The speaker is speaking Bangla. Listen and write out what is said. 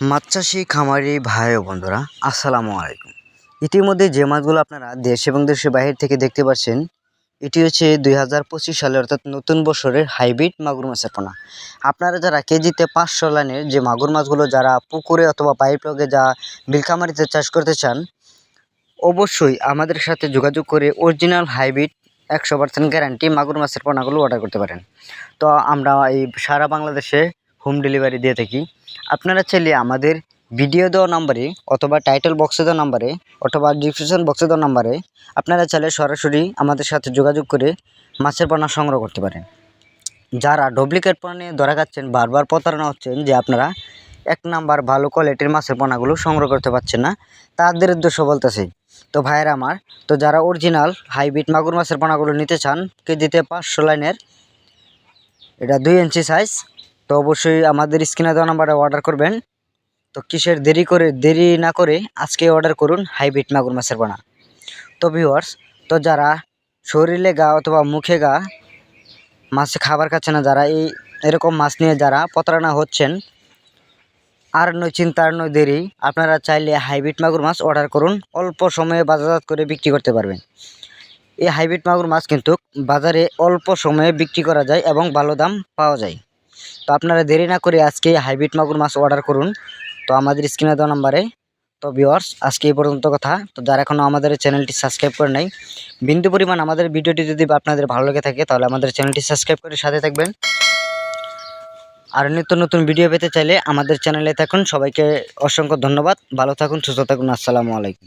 মাছ চাষি খামারি ভাই ও বন্ধুরা, আসসালামু আলাইকুম। ইতিমধ্যে যে মাছগুলো আপনারা দেশ এবং দেশের বাইরে থেকে দেখতে পাচ্ছেন, এটি হচ্ছে দুই হাজার পঁচিশ সালে অর্থাৎ নতুন বছরের হাইব্রিড মাগুর মাছের পোনা। আপনারা যারা কেজিতে পাঁচশো লাইনের যে মাগুর মাছগুলো, যারা পুকুরে অথবা পাইপ লগে যা বিলখামারিতে চাষ করতে চান, অবশ্যই আমাদের সাথে যোগাযোগ করে অরিজিনাল হাইব্রিড একশো পার্সেন্ট গ্যারান্টি মাগুর মাছের পোনাগুলো অর্ডার করতে পারেন। তো আমরা এই সারা বাংলাদেশে হোম ডেলিভারি দিয়ে থাকি। আপনারা চাইলে আমাদের ভিডিও দেওয়া নাম্বারে অথবা টাইটেল বক্সে দেওয়া নাম্বারে অথবা ডিসক্রিপশন বক্সে দেওয়া নাম্বারে আপনারা চাইলে সরাসরি আমাদের সাথে যোগাযোগ করে মাছের পোনা সংগ্রহ করতে পারেন। যারা ডুপ্লিকেট পোনা নিয়ে ধরা খাচ্ছেন, বারবার প্রতারণা হচ্ছেন যে আপনারা এক নাম্বার ভালো কোয়ালিটির মাছের পোনাগুলো সংগ্রহ করতে পারছেন না, তাদের উদ্দেশ্য বলতেছি, তো ভাইয়েরা আমার, তো যারা অরিজিনাল হাইব্রিড মাগুর মাছের পোনাগুলো নিতে চান কেজিতে পাঁচশো লাইনের, এটা দুই ইঞ্চি সাইজ তো অবশ্যই আমাদের স্ক্রিনে দেওয়া নাম্বারে অর্ডার করবেন। তো কিসের দেরি করে দেরি না করে আজকে অর্ডার করুন হাইব্রিড মাগুর মাছের পোনা তো ভিওয়ার্স তো যারা শরীরে গা অথবা মুখে গা মাছ খাবার খাচ্ছে না, যারা এই এরকম মাছ নিয়ে যারা প্রতারণা হচ্ছেন, আর নয় চিন্তা আর নয় দেরি, আপনারা চাইলে হাইব্রিড মাগুর মাছ অর্ডার করুন। অল্প সময়ে বাজারজাত করে বিক্রি করতে পারবেন। এই হাইব্রিড মাগুর মাছ কিন্তু বাজারে অল্প সময়ে বিক্রি করা যায় এবং ভালো দাম পাওয়া যায়। তো আপনারা দেরি না করে আজকে হাইব্রিড মাগুর মাছ অর্ডার করুন। তো আমাদের স্ক্রিনে দেওয়া নাম্বারে। তো ভিওয়ার্স আজকে এই পর্যন্ত কথা। তো যারা এখনও আমাদের চ্যানেলটি সাবস্ক্রাইব করে নাই, বিন্দু পরিমাণ আমাদের ভিডিওটি যদি আপনাদের ভালো লেগে থাকে, তাহলে আমাদের চ্যানেলটি সাবস্ক্রাইব করে সাথে থাকবেন। আর নিত্য নতুন ভিডিও পেতে চাইলে আমাদের চ্যানেলে থাকুন। সবাইকে অসংখ্য ধন্যবাদ। ভালো থাকুন, সুস্থ থাকুন। আসসালামু আলাইকুম।